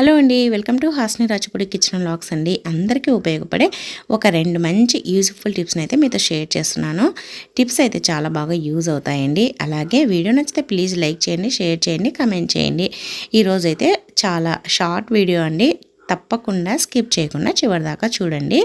Hello అండి welcome to Hasni Rajapudi kitchen lakhs అండి. అందరికీ ఉపయోగపడే ఒక రెండు మంచి యూజ్ఫుల్ టిప్స్ని అయితే మీతో షేర్ చేస్తున్నాను. టిప్స్ అయితే చాలా బాగా యూజ్ అవుతాయండి. అలాగే వీడియో నచ్చితే ప్లీజ్ లైక్ చేయండి షేర్ చేయండి కమెంట్ చేయండి. ఈరోజైతే చాలా షార్ట్ వీడియో అండి. తప్పకుండా స్కిప్ చేయకుండా చివరి దాకా చూడండి.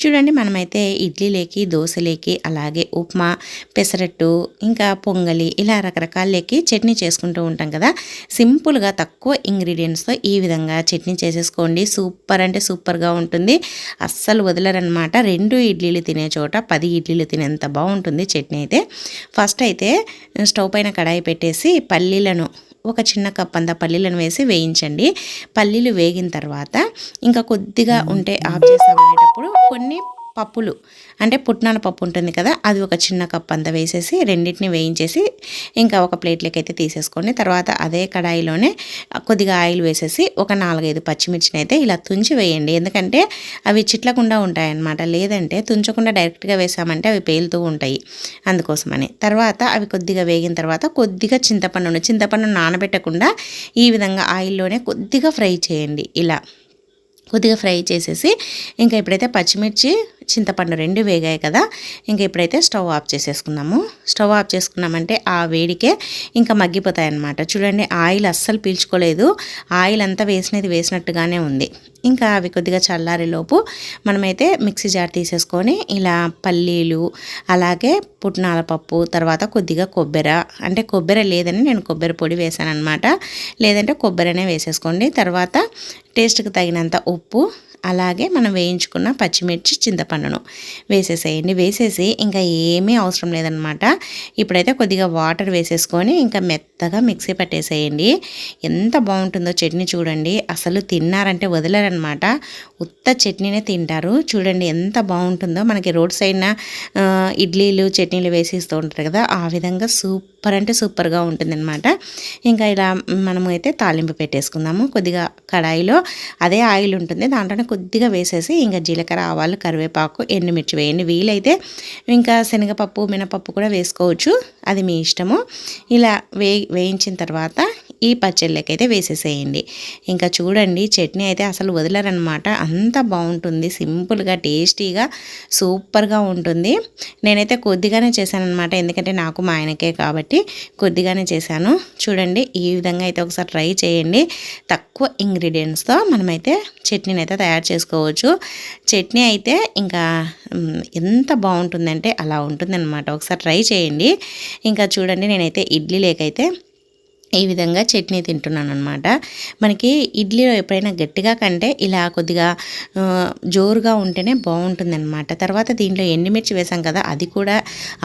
చూడండి మనమైతే ఇడ్లీలేకి దోశలేకి అలాగే ఉప్మా పెసరట్టు ఇంకా పొంగలి ఇలా రకరకాలకి చట్నీ చేసుకుంటూ ఉంటాం కదా. సింపుల్గా తక్కువ ఇంగ్రీడియంట్స్తో ఈ విధంగా చట్నీ చేసేసుకోండి. సూపర్ అంటే సూపర్గా ఉంటుంది. అస్సలు వదలరనమాట. రెండు ఇడ్లీలు తినే చోట పది ఇడ్లీలు తినేంత బాగుంటుంది చట్నీ అయితే. ఫస్ట్ అయితే స్టవ్ పైన కడాయి పెట్టేసి పల్లీలను ఒక చిన్న కప్ అంత పల్లీలను వేసి వేయించండి. పల్లీలు వేగిన తర్వాత ఇంకా కొద్దిగా ఉంటే ఆఫ్ చేస్తామనేటప్పుడు కొన్ని పప్పులు. అంటే పుట్నాల పప్పు ఉంటుంది కదా అది ఒక చిన్న కప్ అంత వేసేసి రెండింటిని వేయించేసి ఇంకా ఒక ప్లేట్లోకి అయితే తీసేసుకోండి. తర్వాత అదే కడాయిలోనే కొద్దిగా ఆయిల్ వేసేసి ఒక నాలుగైదు పచ్చిమిర్చిని అయితే ఇలా తుంచి వేయండి. ఎందుకంటే అవి చిట్లకుండా ఉంటాయన్నమాట. లేదంటే తుంచకుండా డైరెక్ట్గా వేసామంటే అవి పేలుతూ ఉంటాయి అందుకోసమని. తర్వాత అవి కొద్దిగా వేగిన తర్వాత కొద్దిగా చింతపండును చింతపండు నానబెట్టకుండా ఈ విధంగా ఆయిల్లోనే కొద్దిగా ఫ్రై చేయండి. ఇలా కొద్దిగా ఫ్రై చేసేసి ఇంకా ఇప్పుడైతే పచ్చిమిర్చి చింతపండు రెండు వేగాయి కదా. ఇంకా ఇప్పుడైతే స్టవ్ ఆఫ్ చేసేసుకున్నాము స్టవ్ ఆఫ్ చేసుకున్నామంటే ఆ వేడికే ఇంకా మగ్గిపోతాయి అన్నమాట చూడండి ఆయిల్ అస్సలు పీల్చుకోలేదు. ఆయిల్ అంతా వేసినది వేసినట్టుగానే ఉంది. ఇంకా అవి కొద్దిగా చల్లారేలోపు మనమైతే మిక్సీ జార్ తీసేసుకొని ఇలా పల్లీలు అలాగే పుట్నాల పప్పు తర్వాత కొద్దిగా కొబ్బరి అంటే కొబ్బరి లేదని నేను కొబ్బరి పొడి వేసాను అనమాట లేదంటే కొబ్బరినే వేసేసుకోండి. తర్వాత టేస్ట్కి తగినంత ఉప్పు అలాగే మనం వేయించుకున్న పచ్చిమిర్చి చింతపండును వేసేసేయండి. వేసేసి ఇంకా ఏమీ అవసరం లేదనమాట ఇప్పుడైతే కొద్దిగా వాటర్ వేసేసుకొని ఇంకా మెత్తగా మిక్సీ పట్టేసేయండి. ఎంత బాగుంటుందో చట్నీ చూడండి. అసలు తిన్నారంటే వదలరనమాట ఉత్త చట్నీనే తింటారు. చూడండి ఎంత బాగుంటుందో. మనకి రోడ్ సైడ్న ఇడ్లీలు చట్నీలు వేసిస్తూ ఉంటారు కదా ఆ విధంగా సూపర్ అంటే సూపర్గా ఉంటుందన్నమాట. ఇంకా ఇలా మనము అయితే తాలింపు పెట్టేసుకుందాము. కొద్దిగా కడాయిలో అదే ఆయిల్ ఉంటుంది. దాంట్లోనే కొద్దిగా వేసేసి ఇంకా జీలకర్ర ఆవాలు కరివేపాకు ఎండుమిర్చి వేయండి. వీలైతే ఇంకా శనగపప్పు మినపప్పు కూడా వేసుకోవచ్చు. అది మీ ఇష్టము. ఇలా వే వేయించిన తర్వాత ఈ పచ్చళ్ళకి అయితే వేసేసేయండి. ఇంకా చూడండి చట్నీ అయితే అసలు వదలరనమాట. అంత బాగుంటుంది సింపుల్గా టేస్టీగా సూపర్గా ఉంటుంది. నేనైతే కొద్దిగానే చేశానమాట ఎందుకంటే నాకు మా ఆయనకే కాబట్టి కొద్దిగానే చేశాను. చూడండి ఈ విధంగా అయితే ఒకసారి ట్రై చేయండి. తక్కువ ఇంగ్రీడియంట్స్తో మనమైతే చట్నీని అయితే తయారు చేసుకోవచ్చు. చట్నీ అయితే ఇంకా ఎంత బాగుంటుందంటే అలా ఉంటుందన్నమాట. ఒకసారి ట్రై చేయండి. ఇంకా చూడండి నేనైతే ఇడ్లీ లేకైతే ఈ విధంగా చట్నీ తింటున్నాను అనమాట మనకి ఇడ్లీలో ఎప్పుడైనా గట్టిగా కంటే ఇలా కొద్దిగా జోరుగా ఉంటేనే బాగుంటుందన్నమాట. తర్వాత దీంట్లో ఎండుమిర్చి వేసాం కదా అది కూడా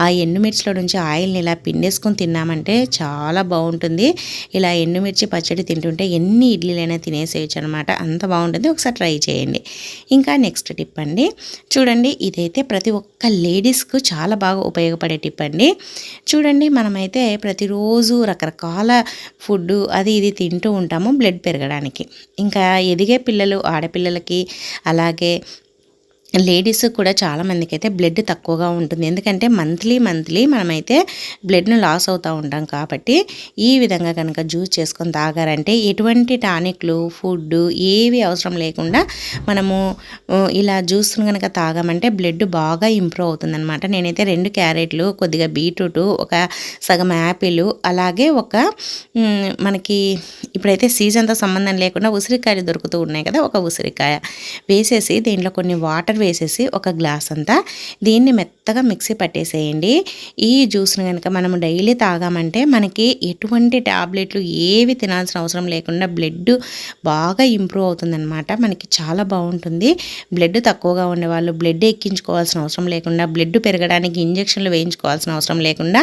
ఆ ఎండుమిర్చిలో నుంచి ఆయిల్ని ఇలా పిండేసుకొని తిన్నామంటే చాలా బాగుంటుంది. ఇలా ఎండుమిర్చి పచ్చడి తింటుంటే ఎన్ని ఇడ్లీలైనా తినేసేయచ్చు అనమాట అంత బాగుంటుంది. ఒకసారి ట్రై చేయండి. ఇంకా నెక్స్ట్ టిప్ అండి. చూడండి ఇదైతే ప్రతి ఒక్క లేడీస్కు చాలా బాగా ఉపయోగపడే టిప్ అండి. చూడండి మనమైతే ప్రతిరోజు రకరకాల ఫుడ్ అది ఇది తింటూ ఉంటాము బ్లడ్ పెరగడానికి. ఇంకా ఎదిగే పిల్లలు ఆడపిల్లలకి అలాగే లేడీస్ కూడా చాలామందికి అయితే బ్లడ్ తక్కువగా ఉంటుంది. ఎందుకంటే మంత్లీ మంత్లీ మనమైతే బ్లడ్ను లాస్ అవుతూ ఉంటాం కాబట్టి ఈ విధంగా కనుక జ్యూస్ చేసుకొని తాగారంటే ఎటువంటి టానిక్లు ఫుడ్ ఏవి అవసరం లేకుండా మనము ఇలా జ్యూస్ను కనుక తాగామంటే బ్లడ్ బాగా ఇంప్రూవ్ అవుతుందన్నమాట. నేనైతే రెండు క్యారెట్లు కొద్దిగా బీట్రూట్ ఒక సగం యాపిల్ అలాగే ఒక మనకి ఇప్పుడైతే సీజన్తో సంబంధం లేకుండా ఉసిరికాయలు దొరుకుతూ ఉన్నాయి కదా ఒక ఉసిరికాయ వేసేసి దీంట్లో కొన్ని వాటర్ వేసేసి ఒక గ్లాస్ అంతా దీన్ని మెత్తగా మిక్సీ పట్టేసేయండి. ఈ జ్యూస్ని కనుక మనం డైలీ తాగామంటే మనకి ఎటువంటి ట్యాబ్లెట్లు ఏవి తినాల్సిన అవసరం లేకుండా బ్లడ్ బాగా ఇంప్రూవ్ అవుతుందన్నమాట. మనకి చాలా బాగుంటుంది. బ్లడ్ తక్కువగా ఉండేవాళ్ళు బ్లడ్ ఎక్కించుకోవాల్సిన అవసరం లేకుండా బ్లడ్ పెరగడానికి ఇంజక్షన్లు వేయించుకోవాల్సిన అవసరం లేకుండా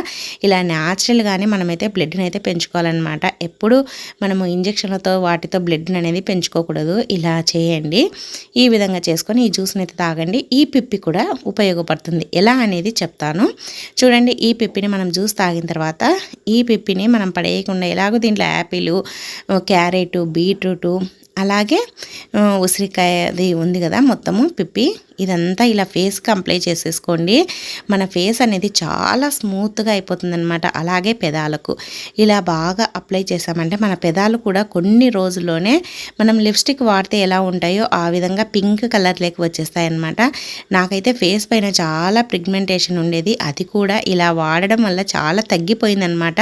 ఇలా న్యాచురల్గానే మనమైతే బ్లడ్ని అయితే పెంచుకోవాలన్నమాట. ఎప్పుడు మనము ఇంజక్షన్లతో వాటితో బ్లడ్ని అనేది పెంచుకోకూడదు. ఇలా చేయండి. ఈ విధంగా చేసుకొని ఈ జ్యూస్ని అయితే తాగండి. ఈ పిప్పి కూడా ఉపయోగపడుతుంది. ఎలా అనేది చెప్తాను. చూడండి ఈ పిప్పిని మనం జ్యూస్ తాగిన తర్వాత ఈ పిప్పిని మనం పడేయకుండా ఎలాగో దీంట్లో యాపిల్ క్యారెట్ బీట్రూటు అలాగే ఉసిరికాయ అది ఉంది కదా మొత్తము పిప్పి. ఇదంతా ఇలా ఫేస్కి అప్లై చేసేసుకోండి. మన ఫేస్ అనేది చాలా స్మూత్గా అయిపోతుంది అనమాట అలాగే పెదాలకు. ఇలా బాగా అప్లై చేసామంటే మన పెదాలు కూడా కొన్ని రోజుల్లోనే మనం లిప్స్టిక్ వాడితే ఎలా ఉంటాయో ఆ విధంగా పింక్ కలర్లోకి వచ్చేస్తాయన్నమాట. వచ్చేస్తాయి అనమాట నాకైతే ఫేస్ పైన చాలా పిగ్మెంటేషన్ ఉండేది. అది కూడా ఇలా వాడడం వల్ల చాలా తగ్గిపోయిందనమాట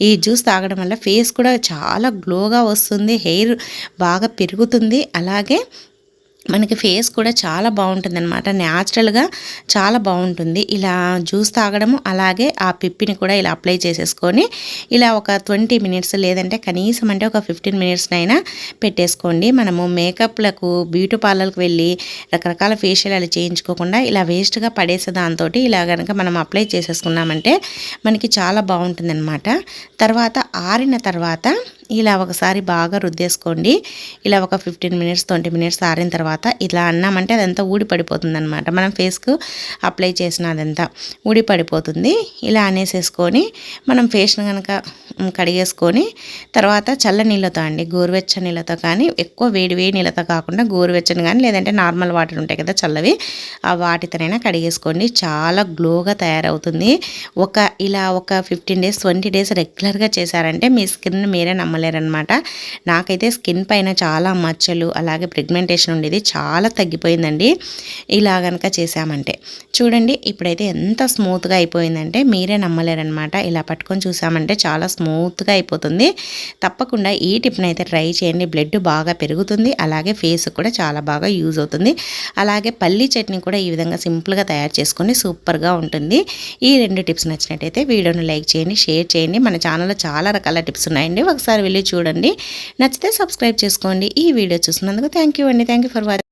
ఈ జ్యూస్ తాగడం వల్ల ఫేస్ కూడా చాలా గ్లోగా వస్తుంది. హెయిర్ బాగా పెరుగుతుంది. అలాగే మనకి ఫేస్ కూడా చాలా బాగుంటుంది అనమాట న్యాచురల్గా చాలా బాగుంటుంది. ఇలా జ్యూస్ తాగడము అలాగే ఆ పిప్పిని కూడా ఇలా అప్లై చేసేసుకొని ఇలా ఒక ట్వంటీ మినిట్స్ లేదంటే కనీసం అంటే ఒక ఫిఫ్టీన్ మినిట్స్నైనా పెట్టేసుకోండి. మనము మేకప్లకు బ్యూటీ పార్లర్కి వెళ్ళి రకరకాల ఫేషియల్ అలా చేయించుకోకుండా ఇలా వేస్ట్గా పడేసే దాంతో ఇలా కనుక మనం అప్లై చేసేసుకున్నామంటే మనకి చాలా బాగుంటుంది తర్వాత ఆరిన తర్వాత ఇలా ఒకసారి బాగా రుద్దేసుకోండి. ఇలా ఒక ఫిఫ్టీన్ మినిట్స్ ట్వంటీ మినిట్స్ ఆరిన తర్వాత ఇలా అన్నామంటే అదంతా ఊడి పడిపోతుంది అనమాట మనం ఫేస్కు అప్లై చేసిన అదంతా ఊడి పడిపోతుంది. ఇలా అనేసేసుకొని మనం ఫేస్ను కనుక కడిగేసుకొని తర్వాత చల్ల నీళ్ళతో అండి గోరువెచ్చ నీళ్ళతో కానీ ఎక్కువ వేడి వేడి నీళ్ళతో కాకుండా గోరువెచ్చని కానీ లేదంటే నార్మల్ వాటర్ ఉంటాయి కదా చల్లవి ఆ వాటితోనైనా కడిగేసుకోండి. చాలా గ్లోగా తయారవుతుంది. ఒక ఇలా ఒక ఫిఫ్టీన్ డేస్ ట్వంటీ డేస్ రెగ్యులర్గా చేశారంటే మీ స్కిన్ మీరే నమ్మలేరనమాట నాకైతే స్కిన్ పైన చాలా మచ్చలు అలాగే ప్రిగ్మెంటేషన్ ఉండేది చాలా తగ్గిపోయిందండి. ఇలా కనుక చేసామంటే చూడండి ఇప్పుడైతే ఎంత స్మూత్గా అయిపోయిందంటే మీరే నమ్మలేరనమాట ఇలా పట్టుకొని చూసామంటే చాలా స్మూత్గా అయిపోతుంది. తప్పకుండా ఈ టిప్ని అయితే ట్రై చేయండి. బ్లడ్ బాగా పెరుగుతుంది అలాగే ఫేస్ కూడా చాలా బాగా యూజ్ అవుతుంది. అలాగే పల్లీ చట్నీ కూడా ఈ విధంగా సింపుల్గా తయారు చేసుకొని సూపర్గా ఉంటుంది. ఈ రెండు టిప్స్ నచ్చినట్టయితే వీడియోను లైక్ చేయండి షేర్ చేయండి. మన ఛానల్లో చాలా రకాల టిప్స్ ఉన్నాయండి. ఒకసారి వెళ్ళి చూడండి. నచ్చితే సబ్స్క్రైబ్ చేసుకోండి. ఈ వీడియో చూసినందుకు థ్యాంక్ యూ అండి. Thank you for watching